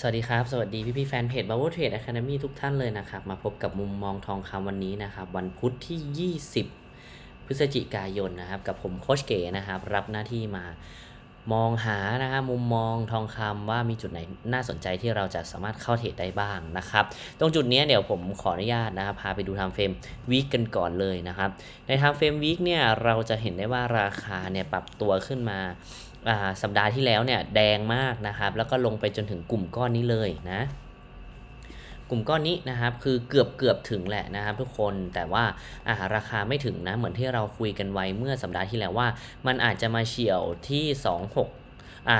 สวัสดีครับ สวัสดีพี่พี่แฟนเพจ b u b b l e Trade Academy ทุกท่านเลยนะครับ มาพบกับมุมมองทองคำวันนี้นะครับ วันพุธที่ 20 พฤศจิกายนนะครับ กับผมโคชเก๋นะครับ รับหน้าที่มามองหานะครับมุมมองทองคำว่ามีจุดไหนน่าสนใจที่เราจะสามารถเข้าเทรดได้บ้างนะครับ ตรงจุดนี้เดี๋ยวผมขออนุญาตนะครับพาไปดูไทม์เฟรมวีคกันก่อนเลยนะครับ ในไทม์เฟรมวีคเนี่ยเราจะเห็นได้ว่าราคาเนี่ยปรับตัวขึ้นมา สัปดาห์ที่แล้วเนี่ยแดงมากนะครับ แล้วก็ลงไปจนถึงกลุ่มก้อนนี้เลยนะ กลุ่มก้อนนี้นะครับคือเกือบเกือบถึงแหละนะครับ ทุกคนแต่ว่าอาราคาไม่ถึงนะเหมือนที่เราคุยกันไว้เมื่อสัปดาห์ที่แล้วว่า มันอาจจะมาเฉี่ยวที่ 26อ่า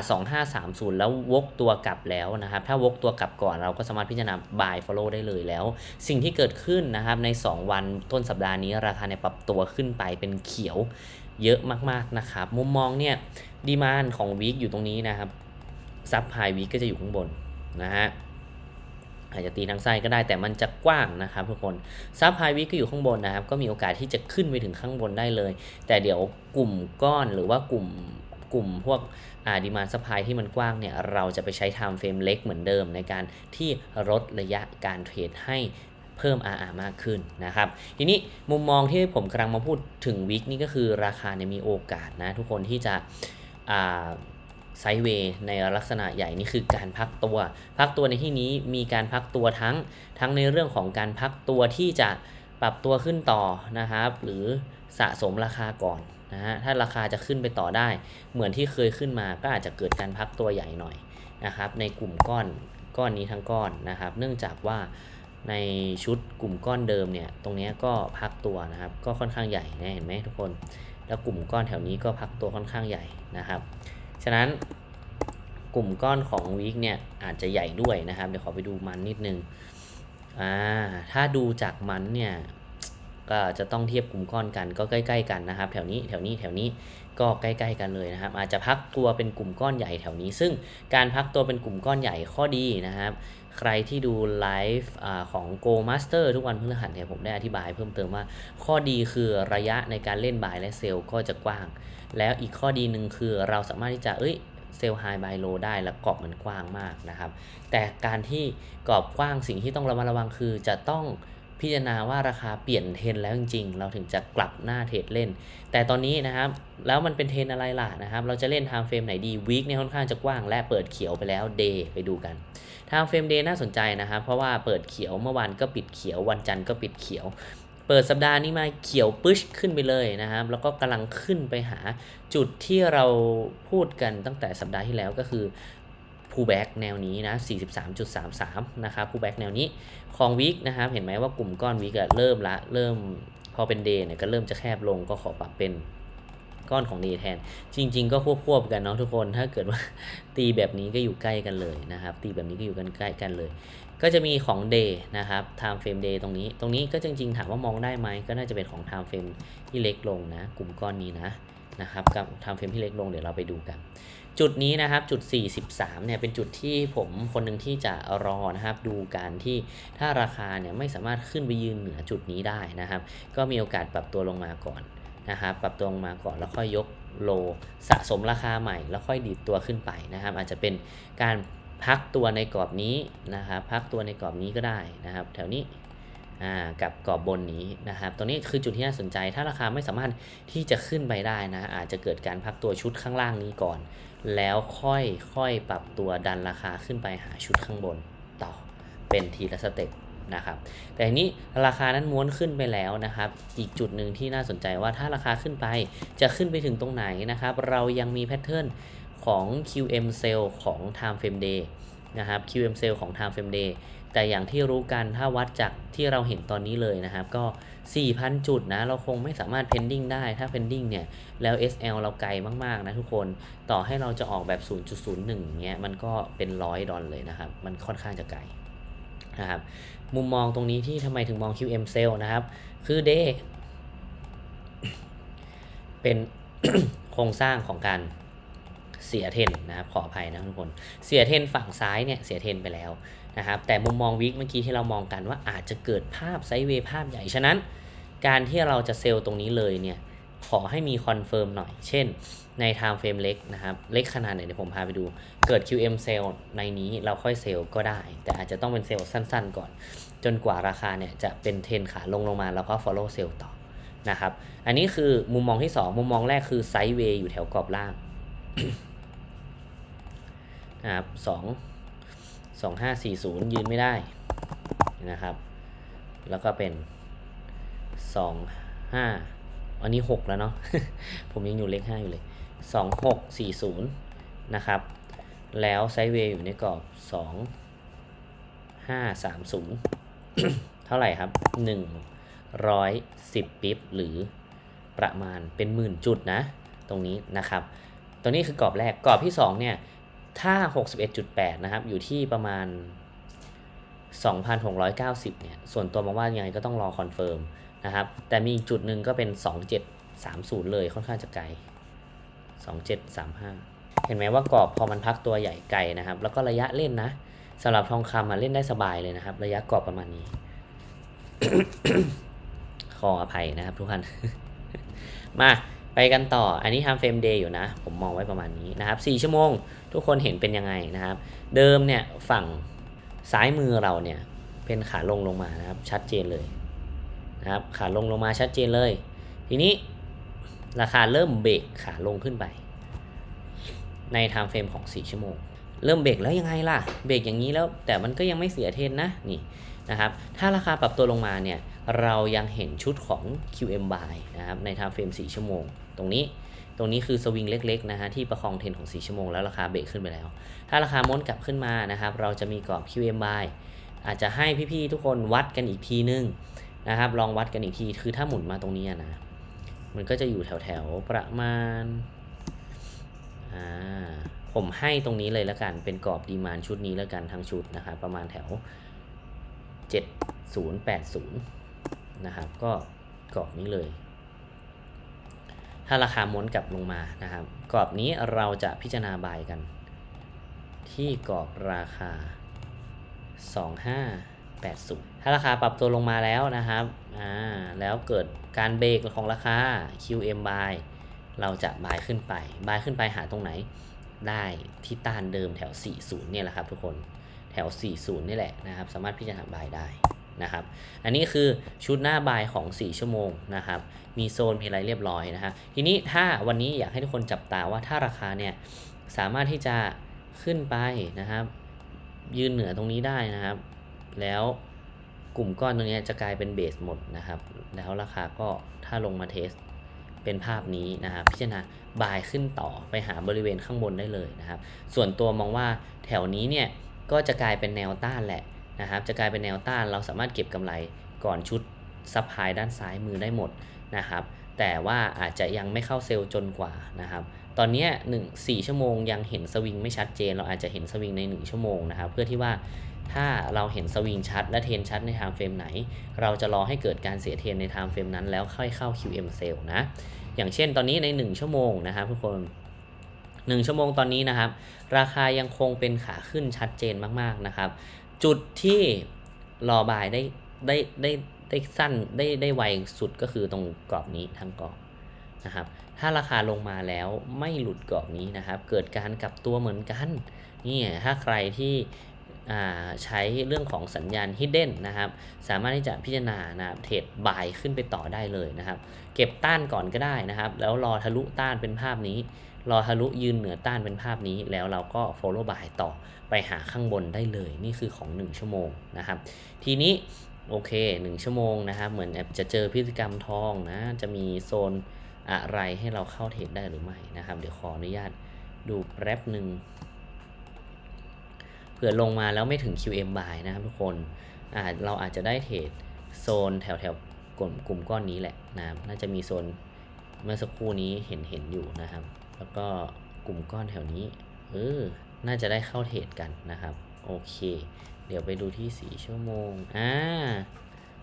2530 แล้ววกตัวกลับแล้วนะครับ ถ้าวกตัวกลับก่อนเราก็สามารถพิจารณา buy follow ได้เลยแล้ว สิ่งที่เกิดขึ้นนะครับใน 2 วันต้นสัปดาห์นี้ราคาเนี่ยปรับตัวขึ้นไปเป็นเขียว เยอะมากๆนะครับ มุมมองเนี่ยดีมานของวีคอยู่ตรงนี้นะครับซับไฮวีคก็จะอยู่ข้างบนนะฮะอาจจะตีทางไส้ก็ได้แต่มันจะกว้างนะครับทุกคนซับไฮวีคก็อยู่ข้างบนนะครับ ก็มีโอกาสที่จะขึ้นไปถึงข้างบนได้เลย แต่เดี๋ยวกลุ่มก้อนหรือว่ากลุ่มกลุ่มพวกดีมานซัพพลายที่มันกว้างเนี่ย เราจะไปใช้ไทม์เฟรมเล็กเหมือนเดิมในการที่ลดระยะการเทรดให้ เพิ่ม RR มากขึ้นนะครับ ทีนี้มุมมองที่ผมกำลังมาพูดถึงวิกนี่ก็คือราคาเนี่ยมีโอกาสนะทุกคนที่จะไซด์เวย์ในลักษณะใหญ่นี่คือการพักตัว พักตัวในที่นี้มีการพักตัวทั้งทั้งในเรื่องของการพักตัวที่จะปรับตัวขึ้นต่อนะครับ หรือสะสมราคาก่อนนะฮะถ้าราคาจะขึ้นไปต่อได้ เหมือนที่เคยขึ้นมาก็อาจจะเกิดการพักตัวใหญ่หน่อยนะครับ ในกลุ่มก้อนก้อนนี้ทั้งก้อนนะครับ เนื่องจากว่า ในชุดกลุ่มก้อนเดิมเนี่ย ตรงนี้ก็พักตัวนะครับ ก็ค่อนข้างใหญ่นะเห็นไหมทุกคน แล้วกลุ่มก้อนแถวนี้ก็พักตัวค่อนข้างใหญ่นะครับ ฉะนั้นกลุ่มก้อนของวีคเนี่ยอาจจะใหญ่ด้วยนะครับ เดี๋ยวขอไปดูมันนิดนึง อ่า ถ้าดูจากมันเนี่ย ก็จะต้องเทียบกลุ่มก้อนกัน ก็ใกล้ ๆ กันนะครับ แถวนี้ แถวนี้ แถวนี้ ก็ใกล้ๆกันเลยนะครับ อาจจะพักตัวเป็นกลุ่มก้อนใหญ่แถวนี้ ซึ่งการพักตัวเป็นกลุ่มก้อนใหญ่ข้อดีนะครับ ใครที่ดูไลฟ์ของ Go Master ทุกวันพฤหัสเนี่ยผมได้อธิบายเพิ่มเติมว่า ข้อดีคือระยะในการเล่นบายและเซลก็จะกว้าง แล้วอีกข้อดีหนึ่งคือเราสามารถที่จะเอ้ยเซลล์ไฮบายโลได้แล้วกรอบมันกว้างมากนะครับ แต่การที่กรอบกว้างสิ่งที่ต้องระมัดระวังคือจะต้อง พิจารณาว่าราคาเปลี่ยนเทรนแล้วจริงๆ เราถึงจะกลับหน้าเทรดเล่น แต่ตอนนี้นะครับแล้วมันเป็นเทรนอะไรล่ะนะครับ เราจะเล่นไทม์เฟรมไหนดีวีคเนี่ยค่อนข้างจะกว้างและเปิดเขียวไปแล้วเดย์ไปดูกันไทม์เฟรมเดย์น่าสนใจนะครับ เพราะว่าเปิดเขียวเมื่อวานก็ปิดเขียววันจันทร์ก็ปิดเขียว เปิดสัปดาห์นี้มาเขียวปึ๊ชขึ้นไปเลยนะครับ แล้วก็กำลังขึ้นไปหาจุดที่เราพูดกันตั้งแต่สัปดาห์ที่แล้วก็คือ pullback แนวนี้นะ 43.33 นะครับ pullback แนวนี้ของวิกนะครับ เห็นไหมว่ากลุ่มก้อนวิกเริ่มละ เริ่มพอเป็นเดย์เนี่ยก็เริ่มจะแคบลงก็ขอปรับเป็นก้อนของเดย์แทน จริง ๆ ก็ควบๆกันเนาะทุกคน ถ้าเกิดว่าตีแบบนี้ก็อยู่ใกล้กันเลยนะครับ ตีแบบนี้ก็อยู่กันใกล้กันเลย ก็จะมีของ day นะครับ time frame day ตรงนี้ ตรงนี้ก็จริง ๆ ถามว่ามองได้ไหม ก็น่าจะเป็นของ time frame ที่เล็กลงนะ กลุ่มก้อนนี้นะ นะครับ กับ time frame ที่เล็กลง เดี๋ยวเราไปดูกัน จุดนี้นะครับจุด 43เนี่ยเป็นจุดที่ผมคนหนึ่งที่จะรอนะครับ ดูการที่ถ้าราคาเนี่ยไม่สามารถขึ้นไปยืนเหนือจุดนี้ได้นะครับ ก็มีโอกาสปรับตัวลงมาก่อนนะครับปรับตัวลงมาก่อนแล้วค่อยยกโลสะสมราคาใหม่ แล้วค่อยดีดตัวขึ้นไปนะครับ อาจจะเป็นการพักตัวในกรอบนี้นะครับพักตัวในกรอบนี้ก็ได้นะครับ แถวนี้อ่ากับกรอบบนนี้นะครับ ตรงนี้คือจุดที่น่าสนใจ ถ้าราคาไม่สามารถที่จะขึ้นไปได้นะ อาจจะเกิดการพักตัวชุดข้างล่างนี้ก่อน แล้วค่อยค่อยปรับตัวดันราคาขึ้นไปหาชุดข้างบนต่อเป็นทีละสเต็ปนะครับแต่ทีนี้ราคานั้นม้วนขึ้นไปแล้วนะครับ อีกจุดหนึ่งที่น่าสนใจว่าถ้าราคาขึ้นไปจะขึ้นไปถึงตรงไหนนะครับ เรายังมีแพทเทิร์นของ QM Cell ของ Time Frame Day นะครับ QM Cell ของ Time Frame Day แต่อย่างที่รู้กันถ้าวัดจากที่เราเห็นตอนนี้เลยนะครับ ก็ 4,000 จุดนะ เราคงไม่สามารถ pending ได้ถ้า pending เนี่ย แล้ว SL เราไกลมาก ๆ นะทุกคนต่อให้เราจะออกแบบ 0.01เงี้ยมันก็เป็นร้อยดอลเลยนะครับ มันค่อนข้างจะไกลนะครับมุมมองตรงนี้ที่ทำไมถึงมอง QM Cell นะครับ คือ day เป็นโครงสร้างของการเสียเทนนะครับขออภัยนะทุกคน เสียเทนฝั่งซ้ายเนี่ยเสียเทนไปแล้ว นะครับแต่มุมมองวิกเมื่อกี้ที่เรามองกันว่าอาจจะเกิดภาพไซเวย์ภาพใหญ่ฉะนั้น การที่เราจะเซลล์ตรงนี้เลยเนี่ยขอให้มีคอนเฟิร์มหน่อย เช่นใน time frame เล็กนะครับ เล็กขนาดไหนเดี๋ยวผมพาไปดู เกิด QM sell ในนี้เราค่อยเซลล์ก็ได้ แต่อาจจะต้องเป็นเซลล์สั้นๆก่อน จนกว่าราคาเนี่ยจะเป็นเทรนขาลงลงมาแล้วก็ follow sell ต่อนะครับ อันนี้คือมุมมองที่ 2 มุมมองแรกคือไซด์เวย์อยู่แถวกรอบล่างนะครับสอง สองห้าสี่ศูนย์ยืนไม่ได้นะครับ แล้วก็เป็นสองห้าอันนี้หกแล้วเนาะ ผมยังอยู่เลขห้าอยู่เลยสองหกสี่ศูนย์นะครับ แล้วไซด์เวย์อยู่ในกรอบสองห้าสามศูนย์เท่าไหร่ครับหนึ่งร้อยสิบปิ๊บหรือประมาณเป็นหมื่นจุดนะ ตรงนี้นะครับ ตัวนี้คือกรอบแรก กรอบที่ 2 เนี่ย ถ้า 61.8 นะครับ อยู่ที่ประมาณ 2,690 เนี่ย ส่วนตัวมองว่ายังไงก็ต้องรอคอนเฟิร์มนะครับ แต่มีอีกจุดหนึ่งก็เป็น 2730 เลยค่อนข้างจะไกล 2735 เห็นไหมว่ากรอบพอมันพักตัวใหญ่ไกลนะครับ แล้วก็ระยะเล่นนะสำหรับทองคำมาเล่นได้สบายเลยนะครับ ระยะกรอบประมาณนี้ ขออภัยนะครับทุกท่าน มา ไปกันต่อ อันนี้ทำเฟรมเดย์อยู่นะ ผมมองไว้ประมาณนี้นะครับ4ชั่วโมง ทุกคนเห็นเป็นยังไงนะครับ เดิมเนี่ยฝั่งซ้ายมือเราเนี่ยเป็นขาลงลงมานะครับ ชัดเจนเลยนะครับ ขาลงลงมาชัดเจนเลย ทีนี้ราคาเริ่มเบรกขาลงขึ้นไป ในไทม์เฟรมของ 4 ชั่วโมง เริ่มเบรกแล้วยังไงล่ะ เบรกอย่างนี้แล้วแต่มันก็ยังไม่เสียเทนนะ นี่ นะครับ ถ้าราคาปรับตัวลงมาเนี่ย เรายังเห็นชุดของ QM buy นะครับ ในไทม์เฟรม4ชั่วโมง ตรงนี้ ตรงนี้คือสวิงเล็กๆนะฮะที่ประคองเทนของ 4 ชั่วโมงแล้วราคาเบรกขึ้นไปแล้ว ถ้าราคาม้วนกลับขึ้นมานะครับ เราจะมีกรอบ QM buy อาจจะให้พี่ๆทุกคนวัดกันอีกทีนึงนะครับ ลองวัดกันอีกที คือถ้าหมุนมาตรงนี้นะ มันก็จะอยู่แถวๆประมาณ อ่า ผมให้ตรงนี้เลยแล้วกัน เป็นกรอบดีมานชุดนี้แล้วกันทั้งชุดนะครับ ประมาณแถว 7080 นะครับ ก็กรอบนี้เลย ถ้าราคาม้วนกลับลงมานะครับ กรอบนี้เราจะพิจารณาบายกัน ที่กรอบราคา 2580 ถ้าราคาปรับตัวลงมาแล้วนะครับอ่าแล้วเกิดการเบรกของราคา QM buy เราจะบายขึ้นไป บายขึ้นไปหาตรงไหน ได้ที่ต้านเดิมแถว 40 เนี่ยแหละครับทุกคน แถว 40 นี่แหละนะครับ สามารถพิจารณาบายได้นะครับ อันนี้คือชุดหน้าบายของ 4 ชั่วโมงนะครับ มีโซนมีอะไรเรียบร้อยนะฮะทีนี้ถ้าวันนี้อยากให้ทุกคนจับตาว่าถ้าราคาเนี่ยสามารถที่จะขึ้นไปนะครับ ยืนเหนือตรงนี้ได้นะครับ แล้วกลุ่มก้อนตรงนี้จะกลายเป็นเบสหมดนะครับ แล้วราคาก็ถ้าลงมาเทสเป็นภาพนี้นะครับ พิจารณาบายขึ้นต่อไปหาบริเวณข้างบนได้เลยนะครับ ส่วนตัวมองว่าแถวนี้เนี่ย ก็จะกลายเป็นแนวต้านแหละนะครับ จะกลายเป็นแนวต้านเราสามารถเก็บกำไรก่อนชุดซับไพด้านซ้ายมือได้หมดนะครับ แต่ว่าอาจจะยังไม่เข้าเซลล์จนกว่านะครับ ตอนนี้หนึ่งสี่ชั่วโมงยังเห็นสวิงไม่ชัดเจน เราอาจจะเห็นสวิงใน 1 ชั่วโมงนะครับ เพื่อที่ว่าถ้าเราเห็นสวิงชัดและเทนชัดในไทม์เฟรมไหน เราจะรอให้เกิดการเสียเทนในไทม์เฟรมนั้นแล้วค่อยเข้า QM sale นะ อย่างเช่นตอนนี้ใน 1 ชั่วโมงนะครับทุกคน 1 ชั่วโมงตอนนี้นะครับ ราคายังคงเป็นขาขึ้นชัดเจนมากๆนะครับ จุดที่รอบายได้ได้ได้ได้สั้นได้ได้ไวสุดก็คือตรงกรอบนี้ทั้งกรอบนะครับ ถ้าราคาลงมาแล้วไม่หลุดกรอบนี้นะครับ เกิดการกลับตัวเหมือนกันนี่ถ้าใครที่ใช้เรื่องของสัญญาณ hidden นะครับ สามารถที่จะพิจารณานะครับเทรดบายขึ้นไปต่อได้เลยนะครับ เก็บต้านก่อนก็ได้นะครับ แล้วรอทะลุต้านเป็นภาพนี้ รอทะลุยืนเหนือต้านเป็นภาพนี้แล้วเราก็ follow by ต่อไปหาข้างบนได้เลย นี่คือของ 1 ชั่วโมงนะครับ ทีนี้โอเค 1 ชั่วโมงนะครับเหมือนจะเจอพฤติกรรมทองนะ จะมีโซนอะไรให้เราเข้าเทรดได้หรือไม่นะครับ เดี๋ยวขออนุญาตดูแป๊บหนึ่งเผื่อลงมาแล้วไม่ถึง QM buy นะครับทุกคนเราอาจจะได้เทรดโซนแถวแถวกลุ่มกลุ่มก้อนนี้แหละนะครับน่าจะมีโซนเมื่อสักครู่นี้เห็นเห็นอยู่นะครับ แล้วก็กลุ่มก้อนแถวนี้เออน่าจะได้เข้าเทรดกันนะครับ โอเค เดี๋ยวไปดูที่ 4 ชั่วโมงอ่า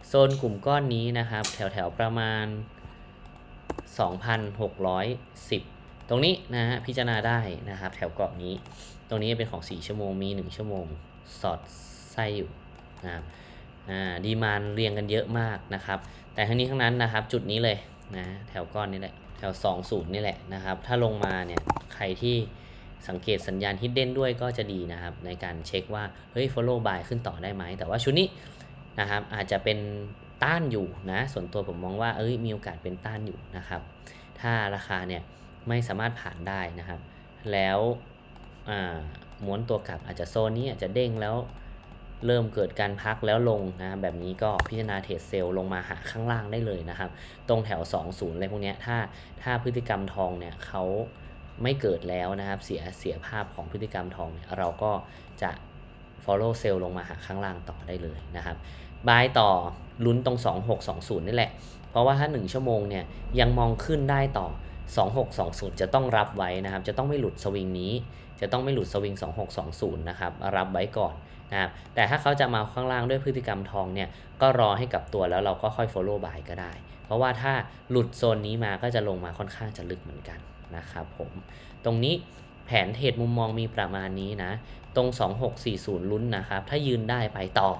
โซนกลุ่มก้อนนี้นะครับ แถวแถวๆประมาณ 2,610 ตรงนี้นะฮะพิจารณาได้นะครับ แถวกรอบนี้ ตรงนี้เป็นของ 4 ชั่วโมงมี 1 ชั่วโมง สอดไส้อยู่นะครับอ่าดีมานเรียงกันเยอะมากนะครับ แต่ทั้งนี้ทั้งนั้นนะครับ จุดนี้เลยนะแถวก้อนนี้แหละ ว 20 นี่แหละนะครับ ถ้าลงมาเนี่ยใครที่สังเกตสัญญาณ hidden ด้วยก็จะดีนะครับ ในการเช็คว่า เฮ้ย follow buy ขึ้นต่อได้ไหม แต่ว่าชุดนี้นะครับอาจจะเป็นต้านอยู่นะ ส่วนตัวผมมองว่าเอ้ยมีโอกาสเป็นต้านอยู่นะครับ ถ้าราคาเนี่ยไม่สามารถผ่านได้นะครับ แล้วม้วนตัวกลับอาจจะโซนนี้อาจจะเด้งแล้ว เริ่มเกิดการพักแล้วลงนะแบบนี้ก็พิจารณาเทรดเซลล์ลงมาหาข้างล่างได้เลยนะครับ ตรงแถว 20อะไรพวกนี้ถ้าถ้าพฤติกรรมทองเนี่ยเขาไม่เกิดแล้วนะครับ เสียเสียภาพของพฤติกรรมทองเนี่ยเราก็จะ follow sell ลงมาหาข้างล่างต่อได้เลยนะครับบายต่อลุ้นตรง 2620 นี่แหละ เพราะว่าถ้า 1 ชั่วโมงเนี่ยยังมองขึ้นได้ต่อ 2620 จะต้องรับไว้นะครับ จะต้องไม่หลุดสวิงนี้ จะต้องไม่หลุดสวิง2620 นะครับ รับไว้ก่อน นะครับแต่ถ้าเขาจะมาข้างล่างด้วยพฤติกรรมทองเนี่ยก็รอให้กลับตัวแล้วเราก็ค่อย follow buy ก็ได้ เพราะว่าถ้าหลุดโซนนี้มาก็จะลงมาค่อนข้างจะลึกเหมือนกันนะครับผมตรงนี้แผนเทรดมุมมองมีประมาณนี้นะ ตรง 2640 ลุ้นนะครับ ถ้ายืนได้ไปต่อ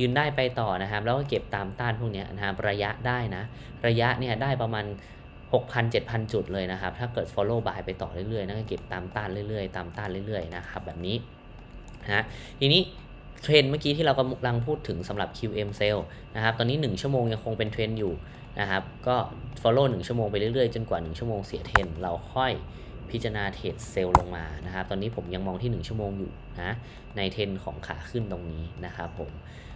ยืนได้ไปต่อนะครับ แล้วก็เก็บตามต้านพวกนี้นะครับระยะได้นะ ระยะเนี่ยได้ประมาณ 6,000 7,000 จุดเลยนะครับ ถ้าเกิด follow buy ไปต่อเรื่อยๆนะก็เก็บตามต้านเรื่อยๆ ตามต้านเรื่อยๆ นะครับ แบบนี้นะทีนี้ เทรนเมื่อกี้ที่เรากำลังพูดถึงสำหรับ QM sale นะครับ ตอนนี้ 1 ชั่วโมงยังคงเป็นเทรนอยู่นะครับ ก็ follow 1 ชั่วโมงไปเรื่อยๆ จนกว่า 1 ชั่วโมงเสียเทรนเราค่อยพิจารณาเทรดเซลล์ลงมานะครับ ตอนนี้ผมยังมองที่ 1 ชั่วโมงอยู่นะในเทรนของขาขึ้นตรงนี้นะครับผม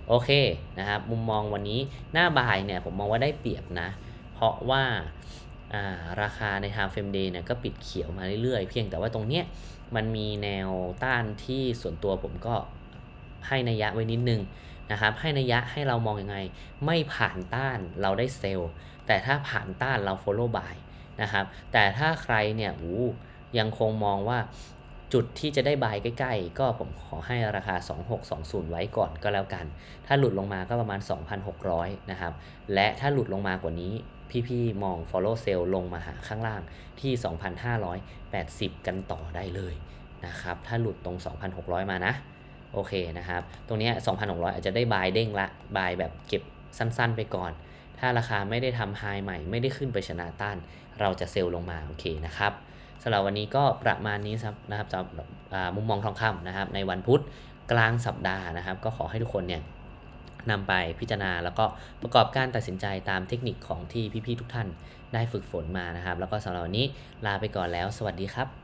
โอเคนะครับ มุมมองวันนี้หน้าบ่ายเนี่ยผมมองว่าได้เปรียบนะ เพราะว่าอ่าราคาใน time frame day เนี่ยก็ปิดเขียวมาเรื่อยๆ เพียงแต่ว่าตรงเนี้ยมันมีแนวต้านที่ส่วนตัวผมก็ ให้นัยยะไว้นิดนึงนะครับให้นัยยะให้เรามองยังไง ไม่ผ่านต้านเราได้เซลล์ แต่ถ้าผ่านต้านเรา follow buy นะครับแต่ถ้าใครเนี่ยอู้ยังคงมองว่าจุดที่จะได้บายใกล้ ๆ ก็ผมขอให้ราคา 2620 ไว้ก่อนก็แล้วกัน ถ้าหลุดลงมาก็ประมาณ 2,600 นะครับ และถ้าหลุดลงมากว่านี้ พี่ๆ มอง follow sell ลงมาหาข้างล่างที่ 2,580 กันต่อได้เลยนะครับ ถ้าหลุดตรง 2,600 มานะ โอเคนะครับ ตรงนี้ 2,600 อาจจะได้บายเด้งละบายแบบเก็บสั้นๆไปก่อน ถ้าราคาไม่ได้ทำไฮใหม่ ไม่ได้ขึ้นไปชนะต้าน เราจะเซลล์ลงมาโอเคนะครับสำหรับวันนี้ก็ประมาณนี้ครับนะครับสำหรับอ่ามุมมองทองคำนะครับ ในวันพุธกลางสัปดาห์นะครับ ก็ขอให้ทุกคนเนี่ยนำไปพิจารณาแล้วก็ประกอบการตัดสินใจตามเทคนิคของที่พี่ๆทุกท่านได้ฝึกฝนมานะครับ แล้วก็สำหรับวันนี้ลาไปก่อนแล้ว สวัสดีครับ